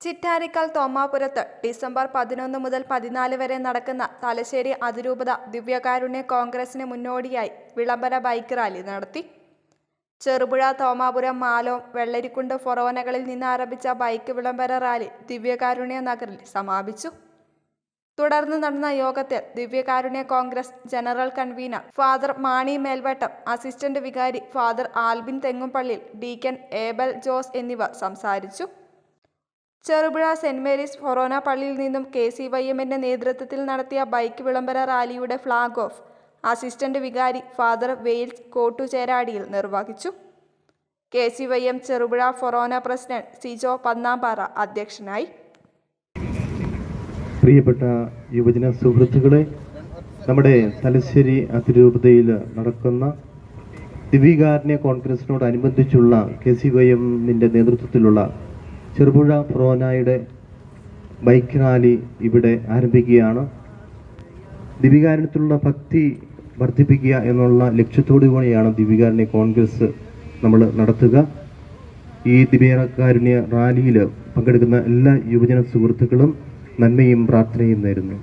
Chittarikkal തോമാപുരത്ത് December പതിനൊന്ന് മുതൽ പതിനാല് വരെ നടക്കുന്ന തലശ്ശേരി അതിരൂപത ദിവ്യകാരുണ്യ കോൺഗ്രസിന് മുന്നോടിയായി വിളംബര ബൈക്ക് റാലി നടത്തി. ചെറുപുഴ തോമാപുരം മാലോം വെള്ളരിക്കുണ്ട് ഫൊറോനകളിൽ നിന്ന് ആരംഭിച്ച ബൈക്ക് വിളംബര റാലി ദിവ്യകാരുണ്യ നഗറിൽ സമാപിച്ചു. തുടർന്ന് നടന്ന യോഗത്തിൽ ദിവ്യകാരുണ്യ Congress general convener father Mani Melvattam assistant vicar father Albin Thengumpalliyil deacon Abel Jose എന്നിവർ സംസാരിച്ചു. ചെറുപുഴ സെന്റ് മേരീസ് ഫൊറോന പള്ളിയിൽ നിന്നും കെ സി വൈ എമ്മിന്റെ നേതൃത്വത്തിൽ നടത്തിയ ബൈക്ക് വിളംബര റാലിയുടെ flag off. Assistant vicar father Wales കോട്ടുചേരാടിയിൽ നിർവഹിച്ചു. K C Y M Cherupuzha forane president Sijo Pannamppara അധ്യക്ഷനായി. പ്രിയപ്പെട്ട യുവജന സുഹൃത്തുക്കളെ നമ്മുടെ തലശ്ശേരി അതിരൂപതയിൽ നടക്കുന്ന ദിവ്യകാരുണ്യ കോൺഗ്രസിനോടനുബന്ധിച്ചുള്ള കെ സി വൈ എമ്മിന്റെ നേതൃത്വത്തിലുള്ള ചെറുപുഴ ഫ്രോനായുടെ ബൈക്ക് റാലി ഇവിടെ ആരംഭിക്കുകയാണ്. ദിവികാരണത്തിലുള്ള ഭക്തി വർദ്ധിപ്പിക്കുക എന്നുള്ള ലക്ഷ്യത്തോടു കൂടിയാണ് ദിവികാരുണ്യ കോൺഗ്രസ് നമ്മൾ നടത്തുക. ഈ ദിവ്യകാരുണ്യ റാലിയിൽ പങ്കെടുക്കുന്ന എല്ലാ യുവജന സുഹൃത്തുക്കളും നന്മയും പ്രാർത്ഥനയും നേരുന്നു.